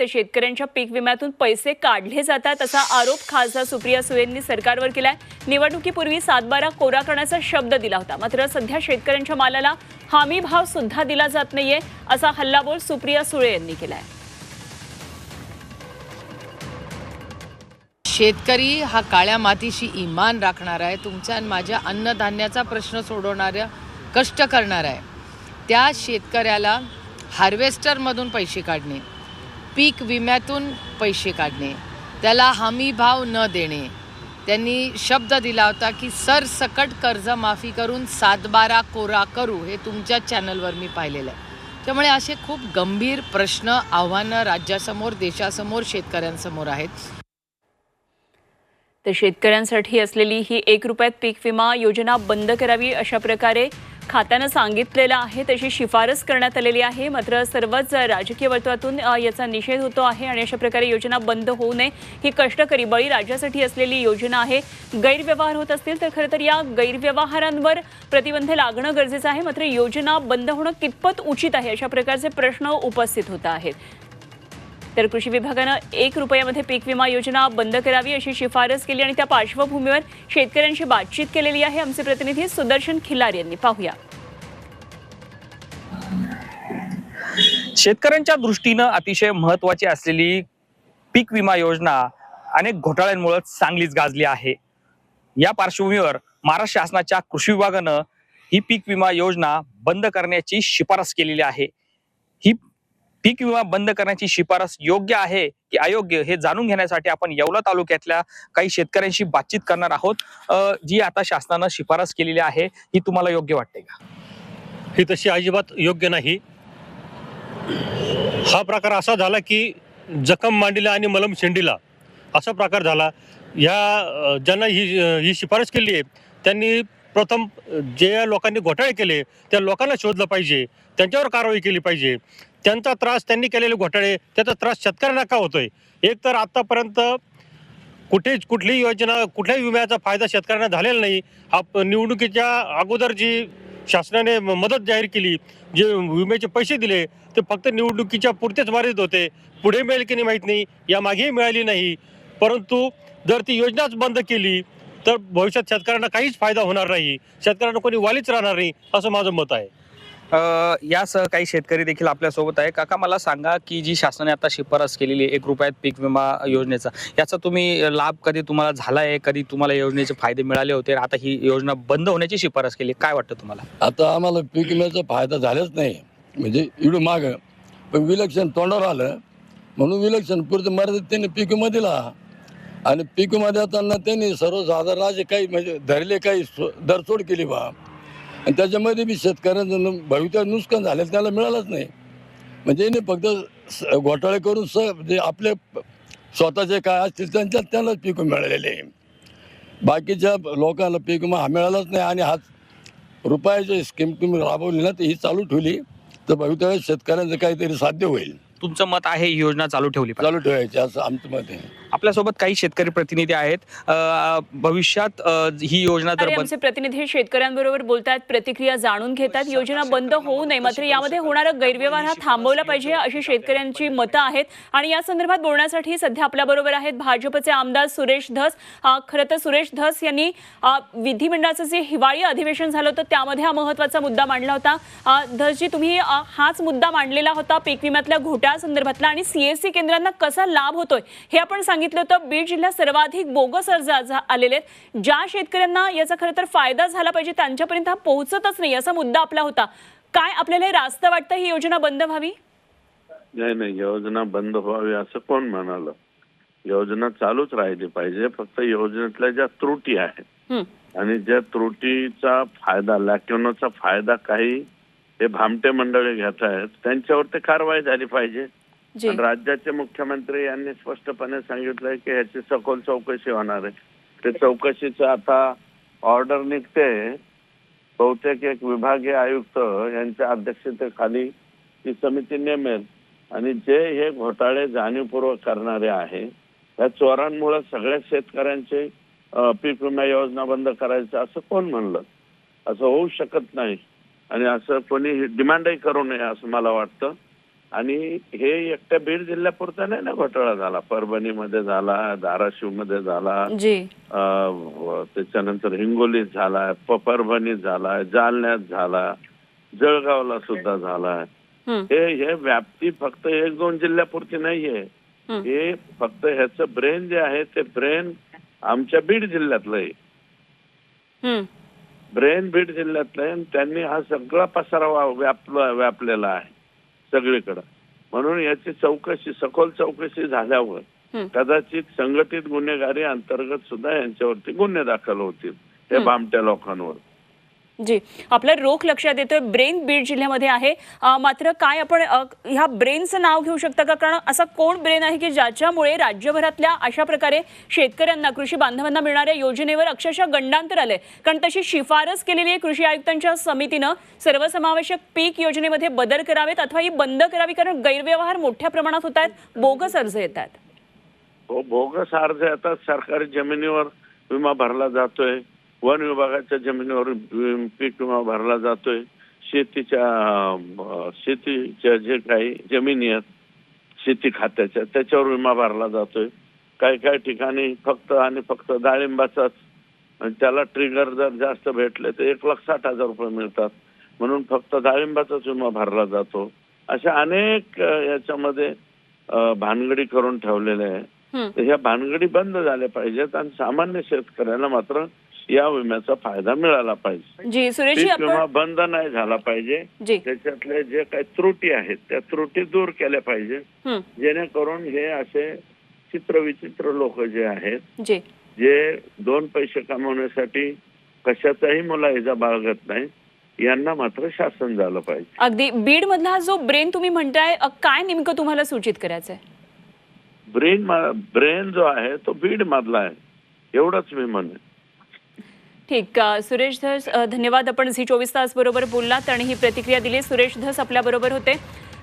तर शेतकऱ्यांच्या पीक विम्यातून पैसे काढले जातात असा आरोप खासदार सुप्रिया सुळेंनी सरकारवर केलाय. निवडणुकीपूर्वी सातबारा कोरा करण्याचा शब्द दिला होता. मात्र सध्या शेतकऱ्यांच्या मालाला हमी भाव सुद्धा दिला जात नाहीये असा हल्लाबोल सुप्रिया सुळे यांनी केलाय. शेतकरी हा काळ्या मातीशी इमान राखणार आहे. तुमच्या आणि माझ्या अन्नधान्याचा प्रश्न सोडवणाऱ्या कष्ट करणार आहे. त्या शेतकऱ्याला हार्वेस्टरमधून पैसे काढणे. पीक विम्यातून पैसे काढणे. त्याला हमी भाव न देणे. त्यांनी शब्द दिला होता की सरसकट कर्जमाफी करून सातबारा कोरा करू हे तुमच्या चॅनलवर मी पाहिलेलं आहे. त्यामुळे असे खूप गंभीर प्रश्न आव्हानं राज्यासमोर देशासमोर शेतकऱ्यांसमोर आहेत. तर शेतकऱ्यांसाठी असलेली ही एक रुपयात पीक विमा योजना बंद करावी अशा प्रकारे खात्यानं सांगितलेलं आहे तशी शिफारस करण्यात आलेली आहे. मात्र सर्वच राजकीय वर्तुळातून याचा निषेध होतो आहे आणि अशा प्रकारे योजना बंद होऊ नये ही कष्टकरी बळी राज्यासाठी असलेली योजना आहे. गैरव्यवहार होत असतील तर खरं तर या गैरव्यवहारांवर प्रतिबंध लागणं गरजेचं आहे. मात्र योजना बंद होणं कितपत उचित आहे अशा प्रकारचे प्रश्न उपस्थित होत आहेत. तर कृषी विभागानं एक रुपयामध्ये पीक विमा योजना बंद करावी अशी शिफारस केली आणि त्या पार्श्वभूमीवर शेतकऱ्यांशी बातचीत केलेली आहे आमचे प्रतिनिधी सुदर्शन खिलार यांनी. पाहूया. शेतकऱ्यांच्या दृष्टीनं अतिशय महत्वाची असलेली पीक विमा योजना अनेक घोटाळ्यांमुळे चांगलीच गाजली आहे. या पार्श्वभूमीवर महाराष्ट्र शासनाच्या कृषी विभागानं ही पीक विमा योजना बंद करण्याची शिफारस केलेली आहे. ही पीक विमा बंद करण्याची शिफारस योग्य आहे की अयोग्य हे जाणून घेण्यासाठी आपण येवला तालुक्यातल्या काही शेतकऱ्यांशी बातचीत करणार आहोत. जी आता शासनानं शिफारस केलेली आहे ही तुम्हाला योग्य वाटते का? ही तशी अजिबात योग्य नाही. हा प्रकार असा झाला की जखम मांडीला आणि मलम शेंडीला असा प्रकार झाला. ह्या ज्यांना ही ही शिफारस केली आहे त्यांनी प्रथम जे लोकांनी घोटाळे केले त्या लोकांना शोधलं पाहिजे त्यांच्यावर कारवाई केली पाहिजे. त्यांचा त्रास त्यांनी केलेले घोटाळे त्याचा त्रास शेतकऱ्यांना का होतोय? एक तर आत्तापर्यंत कुठेच कुठलीही योजना कुठल्याही विम्याचा फायदा शेतकऱ्यांना झालेला नाही. आप निवडणुकीच्या अगोदर जी शासनाने मदत जाहीर केली जे विम्याचे पैसे दिले ते फक्त निवडणुकीच्या पुरतेच मर्यादित होते. पुढे मिळेल की नाही माहीत नाही यामागेही मिळाली नाही. परंतु जर ती योजनाच बंद केली तर भविष्यात शेतकऱ्यांना काहीच फायदा होणार नाही. शेतकऱ्यांना कोणी वालीच राहणार नाही असं माझं मत आहे. यासह काही शेतकरी देखील आपल्यासोबत आहे. काका मला सांगा की जी शासनाने आता शिफारस केलेली आहे एक रुपयात पीक विमा योजनेचा याचा तुम्ही लाभ कधी तुम्हाला झाला आहे? कधी तुम्हाला योजनेचे फायदे मिळाले होते? आता ही योजना बंद होण्याची शिफारस केली काय वाटतं तुम्हाला? आता आम्हाला पीक विम्याचा फायदा झालाच नाही. म्हणजे एवढं माग पण विलक्षण तोंडावर आलं. म्हणून विलक्षण पुरतं मर्यादित त्यांनी पीक विमा दिला. आणि पीक विमा देताना त्यांनी सर्वसाधारण काही म्हणजे धरले काही दरसोड केली बा. आणि त्याच्यामध्ये बी शेतकऱ्यांचं भविष्य भविष्यात नुकसान झालं त्याला मिळालंच नाही. म्हणजे फक्त स- घोटाळे करून स म्हणजे आपले स्वतःचे काय असतील त्यांच्यात त्यांनाच पीक मिळालेले आहे. बाकीच्या लोकांना पीक विमा हा मिळालाच नाही आणि हा रुपयाची स्कीम तुम्ही राबवली ना तर ही चालू ठेवली तर भवितव्यात शेतकऱ्यांचं काहीतरी साध्य होईल. तुमचं मत आहे ही योजना चालू ठेवली पाहिजे. चालू ठेवायची असं आमचं मत आहे. आपल्यासोबत काही शेतकरी प्रतिनिधी आहेत. अ, भविष्यात अ, ही योजना जर अरे बंद आमचे प्रतिनिधी शेतकऱ्यांबरोबर बोलतात प्रतिक्रिया जाणून घेतात. योजना बंद होऊ नये मात्र यामध्ये होणारा गैरव्यवहार हा थांबवला पाहिजे अशी शेतकऱ्यांची मतं आहेत. आणि या संदर्भात बोलण्यासाठी सध्या आपल्याबरोबर आहेत भाजपचे आमदार सुरेश धस. अ, खरं तर सुरेश धस यांनी अ, विधिमंडळाचं जे हिवाळी अधिवेशन झालं होतं त्यामध्ये हा महत्त्वाचा मुद्दा मांडला होता. अ, धसजी तुम्ही अ, हाच मुद्दा मांडलेला होता पीक विम्यातल्या घोटाळ्या संदर्भातला आणि सीएससी केंद्रांना कसा लाभ होतोय हे आपण सांगितलं होतं. बीड जिल्ह्यात सर्वाधिक बोगस अर्ज आलेले आहेत. ज्या शेतकऱ्यांना याचा खरं तर फायदा झाला पाहिजे त्यांच्यापर्यंत हा पोहोचतच नाही असा मुद्दा आपला होता. काय आपल्याला हे रास्त वाटतं ही योजना बंद व्हावी? नाही नाही योजना बंद व्हावी असं कोण म्हणालं? योजना चालूच राहिली पाहिजे फक्त योजनेतल्या ज्या त्रुटी आहेत. आणि ज्या त्रुटीचा फायदा लॅक्युनोचा फायदा काही हे भामटे मंडळी घेत आहेत त्यांच्यावरती कारवाई झाली पाहिजे. राज्याचे मुख्यमंत्री यांनी स्पष्टपणे सांगितलंय की ह्याची सखोल चौकशी होणार आहे. ते चौकशीचं आता ऑर्डर निघते. बहुतेक एक विभागीय आयुक्त यांच्या अध्यक्षतेखाली ती समिती नेमेल. आणि जे हे घोटाळे जाणीवपूर्वक करणारे आहे या चोरांमुळे सगळ्या शेतकऱ्यांचे पीक विमा योजना बंद करायचं असं कोण म्हणलं? असं होऊ शकत नाही. आणि असं कोणी डिमांडही करू नये असं मला वाटतं. आणि हे एकट्या बीड जिल्ह्यापुरता नाही ना घोटाळा झाला. परभणीमध्ये झाला धाराशिवमध्ये झाला जी. अं, व त्याच्यानंतर हिंगोलीत झाला परभणीत झाला जालन्यात झाला जळगावला सुद्धा झाला. हं, हे व्याप्ती फक्त एक दोन जिल्ह्यापुरती नाहीये. हं. फक्त ह्याचं ब्रेन जे आहे ते ब्रेन आमच्या बीड जिल्ह्यातलं आहे. ब्रेन बीड जिल्ह्यातलं त्यांनी हा सगळा पसारा व्यापला व्यापलेला आहे सगळीकडं म्हणून याची चौकशी सखोल चौकशी झाल्यावर. कदाचित संघटित गुन्हेगारी अंतर्गत सुद्धा यांच्यावरती गुन्हे दाखल होतील हे हं. भामट्या लोकांवर जी आपला रोख लक्षात येतोय. ब्रेन बीड जिल्ह्यामध्ये आहे. मात्र काय आपण ह्या ब्रेनचं नाव घेऊ शकता का? कारण असा कोण ब्रेन आहे की ज्याच्यामुळे राज्यभरातल्या अशा प्रकारे शेतकऱ्यांना कृषी बांधवांना मिळणाऱ्या योजनेवर अक्षरशः गंडांतर आलंय. कारण तशी शिफारस केलेली आहे कृषी आयुक्तांच्या समितीनं. सर्वसमावेशक पीक योजनेमध्ये बदल करावेत अथवा ही बंद करावी कारण गैरव्यवहार मोठ्या प्रमाणात होत आहेत. बोगस अर्ज येत आहेत. हो बोगस अर्ज येतात सरकारी जमिनीवर विमा भरला जातोय. वन विभागाच्या जमिनीवर पीक विमा भरला जातोय. शेतीच्या शेतीच्या जे काही जमिनी आहेत शेती खात्याच्या त्याच्यावर विमा भरला जातोय. काही काही ठिकाणी फक्त आणि फक्त डाळिंबाचाच त्याला ट्रिगर जर जास्त भेटले तर एक लाख साठ हजार रुपये मिळतात. म्हणून फक्त डाळिंबाचाच विमा भरला जातो. अशा अनेक याच्यामध्ये भानगडी करून ठेवलेले आहे ह्या भानगडी बंद झाल्या पाहिजेत आणि सामान्य शेतकऱ्याला मात्र या विम्याचा फायदा मिळाला पाहिजे. जी विमा बंद नाही झाला पाहिजे. जी. त्याच्यातले जे काही त्रुटी आहेत त्या त्रुटी दूर केल्या पाहिजे. जेणेकरून हे असे चित्रविचित्र लोक जे आहेत जी. जे दोन पैसे कमवण्यासाठी कशाचाही मुलाहिजा बाळगत नाही यांना मात्र शासन झालं पाहिजे. अगदी बीड मधला जो ब्रेन तुम्ही म्हणताय काय नेमकं तुम्हाला सूचित करायचं आहे? ब्रेन ब्रेन जो आहे तो बीड मधला आहे. एवढंच मी म्हणेन. ठीक सुरेश धस धन्यवाद. आपण झी चोवीस तास बरोबर बोललात आणि ही प्रतिक्रिया दिली. सुरेश धस आपल्या बरोबर होते.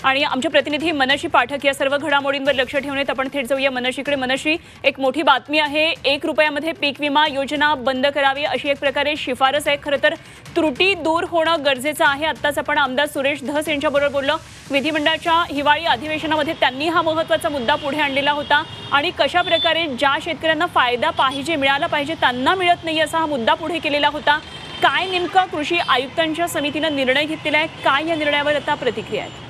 आणि आमचे प्रतिनिधी मनशी पाठक या सर्व घडामोडींवर लक्ष ठेवण्यात आपण थेट जाऊया. मनशीकडे मनशी एक मोठी बातमी आहे. एक रुपयामध्ये पीक विमा योजना बंद करावी अशी एक प्रकारे शिफारस आहे. खरं तर त्रुटी दूर होणं गरजेचं आहे. आत्ताच आपण आमदार सुरेश धस यांच्याबरोबर बोललो. विधिमंडळाच्या हिवाळी अधिवेशनामध्ये त्यांनी हा महत्त्वाचा मुद्दा पुढे आणलेला होता. आणि कशा प्रकारे ज्या शेतकऱ्यांना फायदा पाहिजे मिळाला पाहिजे त्यांना मिळत नाही असा हा मुद्दा पुढे केलेला होता. काय नेमका कृषी आयुक्तांच्या समितीनं निर्णय घेतलेला आहे? काय या निर्णयावर आता प्रतिक्रिया आहेत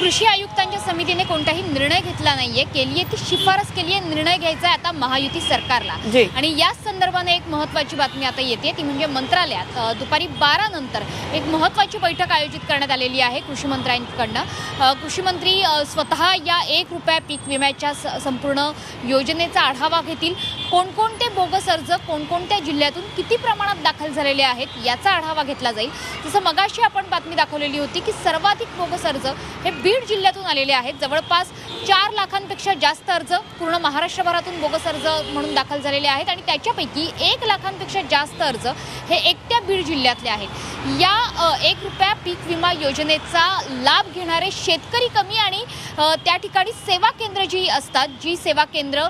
कृषी आयुक्तांच्या समितीने कोणताही निर्णय घेतला नाहीये. केली आहे ती शिफारस केली आहे निर्णय घ्यायचा आहे आता महायुती सरकारला. आणि याच संदर्भाने एक महत्वाची बातमी आता येते. ती म्हणजे मंत्रालयात दुपारी बारा नंतर एक महत्वाची बैठक आयोजित करण्यात आलेली आहे कृषी मंत्र्यांकडनं कृषी मंत्री स्वतः या एक रुपया पीक विम्याच्या स- संपूर्ण योजनेचा आढावा घेतील. कोणकोणते बोगस अर्ज कोणकोणत्या जिल्ह्यातून किती प्रमाणात दाखल झालेले आहेत याचा आढावा घेतला जाईल. जसं मगाशी आपण बातमी दाखवलेली होती की सर्वाधिक बोगस अर्ज हे बीड जिल्ह्यातून आलेले आहेत. जवळपास चार लाखांपेक्षा जास्त अर्ज पूर्ण महाराष्ट्रभरातून बोगस अर्ज म्हणून दाखल झालेले आहेत आणि त्याच्यापैकी एक लाखांपेक्षा जास्त अर्ज हे एकट्या बीड जिल्ह्यातले आहेत. या एक रुपया पीक विमा योजनेचा लाभ घेणारे शेतकरी कमी आणि त्या ठिकाणी सेवा केंद्र जी असतात जी सेवा केंद्र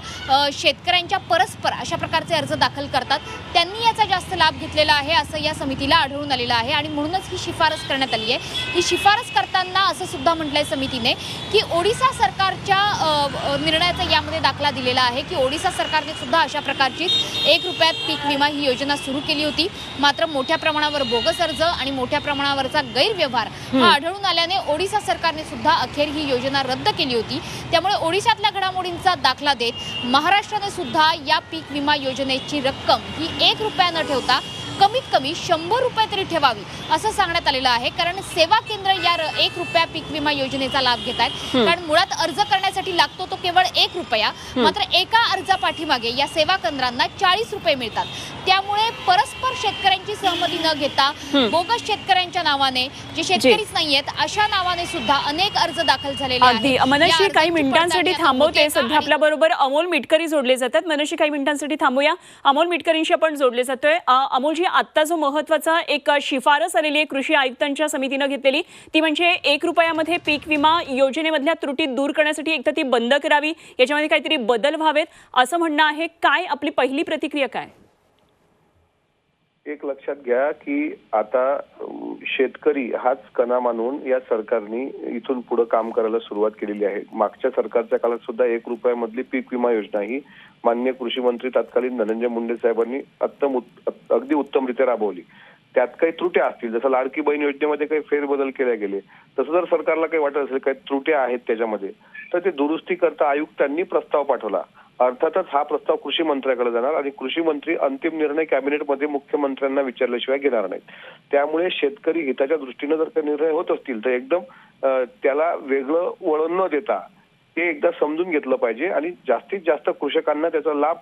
शेतकऱ्यांच्या परस्पर अशा प्रकारचे अर्ज दाखल करतात त्यांनी याचा जास्त लाभ घेतलेला आहे असं या समितीला आढळून आलेलं आहे आणि म्हणूनच ही शिफारस करण्यात आली आहे. ही शिफारस करताना असं सुद्धा म्हटलंय समितीने की ओडिसा सरकारच्या निर्णयाचा यामध्ये दाखला दिलेला आहे की ओडिसा सरकारने सुद्धा अशा प्रकारची एक रुपयात पीक विमा ही योजना सुरू केली होती. मात्र मोठ्या प्रमाणावर बोगस अर्ज आणि मोठ्या प्रमाणावरचा गैरव्यवहार हा आढळून आल्याने ओडिसा सरकारने सुद्धा अखेर ही योजना रद्द केली होती. त्यामुळे ओडिशातल्या घडामोडींचा दाखला देत महाराष्ट्राने सुद्धा या पीक विमा योजनेची रक्कम ही एक रुपया न ठेवता कमीत कमी शंभर रुपये तरी ठेवावी असं सांगण्यात आलेलं आहे. कारण सेवा केंद्र या एक रुपया पीक विमा योजनेचा लाभ घेत आहेत. कारण मुळात अर्ज करण्यासाठी लागतो तो केवळ एक रुपया. मात्र एका अर्जा पाठीमागे या सेवा केंद्रांना चाळीस रुपये मिळतात. त्यामुळे परस्पर शेतकऱ्यांची सहमती न घेता बोगस शेतकऱ्यांच्या नावाने जे शेतकरीच नाहीयेत अशा नावाने सुद्धा अनेक अर्ज दाखल झालेले आहेत. मनशी काही मिनिटांसाठी थांबवते? सध्या आपल्या बरोबर अमोल मिटकरी जोडले जातात. मनशी काही मिनिटांसाठी थांबूया. अमोल मिटकरींशी आपण जोडले जातोय. अमोलजी आत्ता जो महत्त्वाचा एक शिफारस आलेली आहे कृषी आयुक्तांच्या समितीनं घेतलेली ती म्हणजे एक रुपयामध्ये पीक विमा योजनेमधल्या त्रुटी दूर करण्यासाठी एक तर ती बंद करावी याच्यामध्ये काहीतरी बदल व्हावेत असं म्हणणं आहे. काय आपली पहिली प्रतिक्रिया काय? एक लक्षात घ्या की आता शेतकरी हाच कणा मानून या सरकारने इथून पुढे काम करायला सुरुवात केलेली आहे. मागच्या सरकारच्या काळात सुद्धा एक रुपयामधली पीक विमा योजना ही मान्य कृषी मंत्री तत्कालीन धनंजय मुंडे साहेबांनी अत्तम अगदी उत्तमरित्या राबवली. त्यात काही त्रुट्या असतील जसं लाडकी बहीण योजनेमध्ये काही फेरबदल केले गेले तसं जर सरकारला काही वाटत असेल काही त्रुट्या आहेत त्याच्यामध्ये तर ते दुरुस्ती करता आयुक्तांनी प्रस्ताव पाठवला. अर्थातच हा प्रस्ताव कृषी मंत्र्याकडे जाणार आणि कृषी मंत्री अंतिम निर्णय कॅबिनेटमध्ये मुख्यमंत्र्यांना विचारल्याशिवाय घेणार नाहीत. त्यामुळे शेतकरी हिताच्या दृष्टीनं जर का निर्णय होत असतील तर एकदम त्याला वेगळं वळण न देता ते एकदा समजून घेतलं पाहिजे आणि जास्तीत जास्त कृषकांना त्याचा लाभ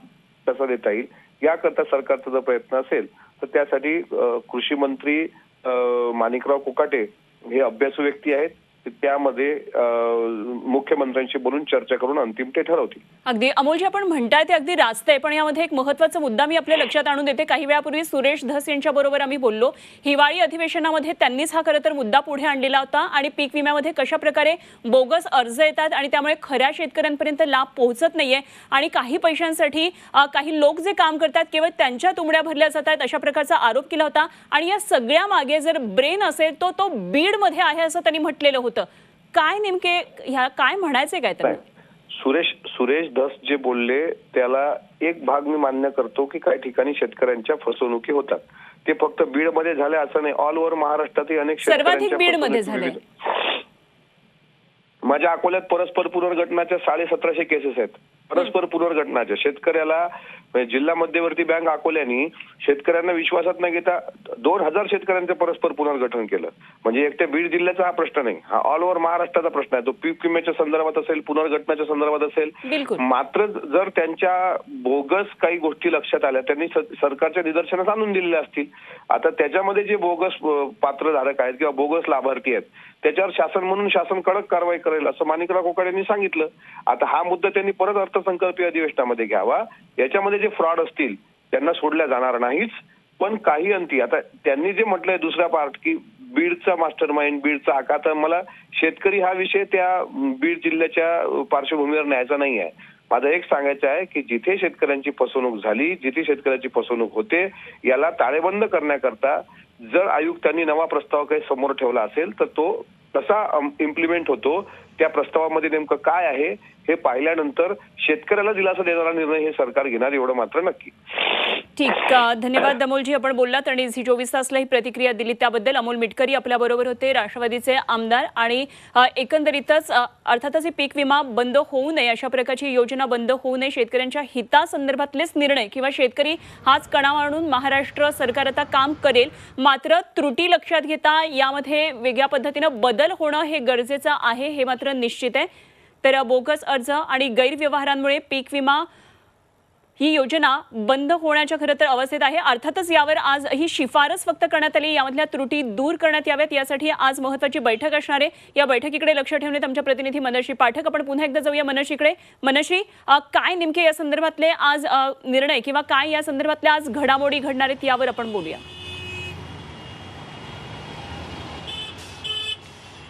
कसा देता येईल याकरता सरकारचा जर प्रयत्न असेल तर त्यासाठी कृषी मंत्री माणिकराव कोकाटे हे अभ्यासू व्यक्ती आहेत. त्यामध्ये मुख्यमंत्र्यांशी बोलून चर्चा करून अंतिम ते ठरवतील. अगदी. अमोलजी आपण म्हणताय ते अगदी रास्त आहे पण यामध्ये एक महत्त्वाचा मुद्दा मी आपल्या लक्षात आणून देते. काही वेळापूर्वी सुरेश धस यांच्या बरोबर आम्ही बोललो. हिवाळी अधिवेशनामध्ये त्यांनीच हा खरं तर मुद्दा पुढे आणलेला होता आणि पीक विम्यामध्ये कशा प्रकारे बोगस अर्ज येतात आणि त्यामुळे खऱ्या शेतकऱ्यांपर्यंत लाभ पोहोचत नाहीये आणि काही पैशांसाठी काही लोक जे काम करतात केवळ त्यांच्या तुंबड्या भरल्या जातात अशा प्रकारचा आरोप केला होता. आणि या सगळ्या मागे जर ब्रेन असेल तो तो बीडमध्ये आहे असं त्यांनी म्हटलेलं होतं. काय नेमके ह्या काय म्हणायचे काय त्यांना. सुरेश सुरेश धस जे बोलले त्याला एक भाग मी मान्य करतो की काही ठिकाणी शेतकऱ्यांच्या फसवणुकी होतात ते फक्त बीडमध्ये झाले असं नाही ऑल ओव्हर महाराष्ट्रातही अनेक सर्वाधिक शेतकऱ्यांच्या बीडमध्ये झाले. माझ्या अकोल्यात परस्पर पुनर्गठनाच्या साडे सतराशे केसेस आहेत. परस्पर पुनर्गठनाच्या शेतकऱ्याला म्हणजे जिल्हा मध्यवर्ती बँक अकोल्यानी शेतकऱ्यांना विश्वासात न घेता दोन हजार शेतकऱ्यांचं परस्पर पुनर्गठन केलं. म्हणजे एकट्या बीड जिल्ह्याचा हा प्रश्न नाही. हा ऑल ओव्हर महाराष्ट्राचा प्रश्न आहे. तो पीक विम्याच्या संदर्भात असेल पुनर्गठनाच्या संदर्भात असेल. मात्र जर त्यांच्या बोगस काही गोष्टी लक्षात आल्या त्यांनी सरकारच्या निदर्शनास आणून दिलेल्या असतील. आता त्याच्यामध्ये जे बोगस पात्रधारक आहेत किंवा बोगस लाभार्थी आहेत त्याच्यावर शासन म्हणून शासन कडक कारवाई करेल असं माणिकराव कोकाड यांनी सांगितलं. आता हा मुद्दा त्यांनी परत अर्थसंकल्पीय अधिवेशनामध्ये घ्यावा. याच्यामध्ये जे फ्रॉड असतील त्यांना सोडल्या जाणार नाहीच. पण काही अंती आता त्यांनी जे म्हटलंय दुसरा पार्ट की बीडचा मास्टर माइंड बीडचा आका तर मला शेतकरी हा विषय त्या बीड जिल्ह्याच्या पार्श्वभूमीवर न्यायचा नाही आहे माझं एक सांगायचं आहे की जिथे शेतकऱ्यांची फसवणूक झाली जिथे शेतकऱ्याची फसवणूक होते याला ताळेबंद करण्याकरता जर आयुक्तांनी नवा प्रस्ताव काही समोर ठेवला असेल तर तो कसा इम्प्लिमेंट होतो त्या प्रस्तावामध्ये नेमकं काय आहे हे पाहिल्यानंतर शेतकऱ्याला दिलासा देणारा निर्णय हे सरकार घेणार एवढं मात्र नक्की. ठीक. धन्यवाद अमोलजी आपण बोललात आणि झी चोवीस तासला ही प्रतिक्रिया दिली. त्याबद्दल अमोल मिटकरी आपल्या बरोबर होते राष्ट्रवादीचे आमदार. आणि एकंदरीतच अर्थातच ही पीक विमा बंद होऊ नये अशा प्रकारची योजना बंद होऊ नये. शेतकऱ्यांच्या हितासंदर्भातलेच निर्णय किंवा शेतकरी हाच कणा आणून महाराष्ट्र सरकार आता काम करेल. मात्र त्रुटी लक्षात घेता यामध्ये वेगळ्या पद्धतीनं बदल होणं हे गरजेचं आहे हे मात्र निश्चित आहे. तर बोगस अर्ज आणि गैरव्यवहारांमुळे पीक विमा ही योजना बंद होण्याच्या खरं तर अवस्थेत आहे. अर्थातच यावर आज ही शिफारस फक्त करण्यात आली. यामधल्या त्रुटी दूर करण्यात याव्यात. यासाठी आज महत्वाची बैठक असणार आहे. या बैठकीकडे लक्ष ठेवण्यात आमच्या प्रतिनिधी मनश्री पाठक. आपण पुन्हा एकदा जाऊया मनश्रीकडे मनश्री काय नेमके या संदर्भातले आज निर्णय किंवा काय या संदर्भातल्या आज घडामोडी घडणार आहेत यावर आपण बोलूया अ,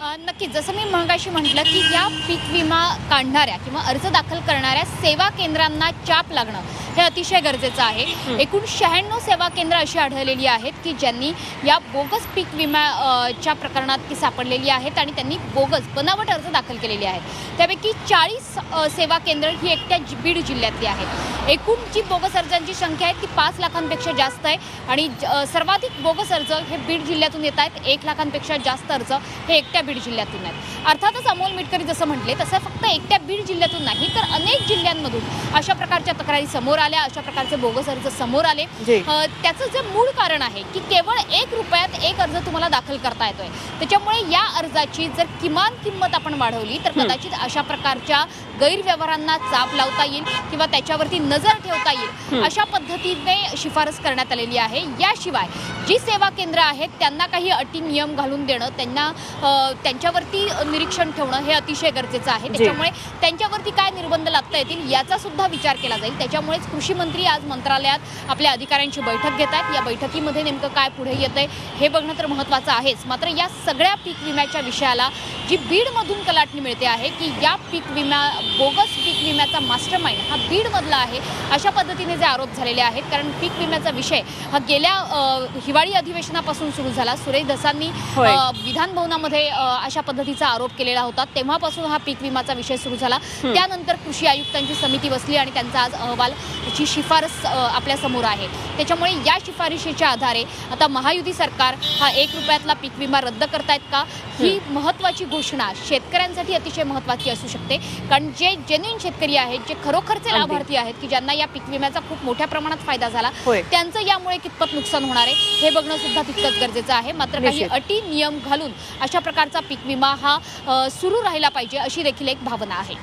नक्कीच. जसं मी मगाशी म्हटलं की या पीक विमा काढणाऱ्या किंवा अर्ज दाखल करणाऱ्या सेवा केंद्रांना चाप लागणं हे अतिशय गरजेचं आहे. एकूण शहाण्णव सेवा केंद्र अशी आढळलेली आहेत की ज्यांनी या बोगस पीक विमा अ, च्या प्रकरणात ती सापडलेली आहेत आणि त्यांनी बोगस बनावट अर्ज दाखल केलेले आहेत. त्यापैकी चाळीस सेवा केंद्र ही एकट्या बीड जिल्ह्यातली आहेत. एकूण जी बोगस अर्जांची संख्या आहे ती पाच लाखांपेक्षा जास्त आहे आणि सर्वाधिक बोगस अर्ज हे बीड जिल्ह्यातून येत आहेत. एक लाखांपेक्षा जास्त अर्ज हे एकट्या बीड जिल्ह्यातून आहेत. अर्थातच अमोल मिटकरी जसं म्हटले तसं फक्त एकट्या बीड जिल्ह्यातून नाही तर अनेक जिल्ह्यांमधून अशा प्रकारच्या तक्रारी समोर आल्या अशा प्रकारचे बोगस अर्ज समोर आले. त्याचं जे मूळ कारण आहे की केवळ एक रुपयात एक अर्ज तुम्हाला दाखल करता येतोय. त्याच्यामुळे या अर्जाची जर किमान किंमत आपण वाढवली तर कदाचित अशा प्रकारच्या गैरव्यवहारांना चाप लावता येईल किंवा त्याच्यावरती नजर ठेवता येईल अशा पद्धतीने शिफारस करण्यात आलेली आहे. याशिवाय जी सेवा केंद्र आहेत त्यांना काही अटी नियम घालून देणं त्यांना त्यांच्यावरती निरीक्षण ठेवणं हे अतिशय गरजेचं आहे. त्याच्यामुळे त्यांच्यावरती काय निर्बंध लादता येतील याचा सुद्धा विचार केला जाईल. त्याच्यामुळेच कृषी मंत्री आज मंत्रालयात आपल्या अधिकाऱ्यांची बैठक घेत आहेत. या बैठकीमध्ये नेमकं काय पुढे येतंय हे बघणं तर महत्त्वाचं आहेच. मात्र या सगळ्या पीक विम्याच्या विषयाला जी बीडमधून कलाटणी मिळते आहे की या पीक विमा बोगस पीक विम्याचा मास्टर माइंड हा बीडमधला आहे. अशा पद्धतीने जे आरोप झालेले आहेत कारण पीक विम्याचा विषय हा गेल्या हिवाळी अधिवेशनापासून सुरू झाला. सुरेश दसांनी होय. अ, विधान भवनामध्ये अ, अशा पद्धतीचा आरोप केलेला होता. तेव्हापासून हा पीक विमाचा विषय सुरू झाला. त्यानंतर कृषी आयुक्तांची समिती बसली आणि त्यांचा आज अहवाल ची शिफारस अ, आपल्यासमोर आहे. त्याच्यामुळे या शिफारशीच्या आधारे आता महायुती सरकार हा एक रुपयातला पीक विमा रद्द करतायत का? ही महत्वाची घोषणा शेतकऱ्यांसाठी अतिशय महत्वाची असू शकते. कारण जे जेन्युन शेतकरी आहेत जे खरोखरचे. लाभार्थी आहेत की ज्यांना या पीक विम्याचा खूप मोठ्या प्रमाणात फायदा झाला. त्यांचं यामुळे कितपत नुकसान होणार आहे हे बघणं सुद्धा तितकंच गरजेचं आहे मात्र काही. अटी नियम घालून अशा प्रकारचा पीक विमा हा सुरू राहिला पाहिजे अशी देखील एक भावना आहे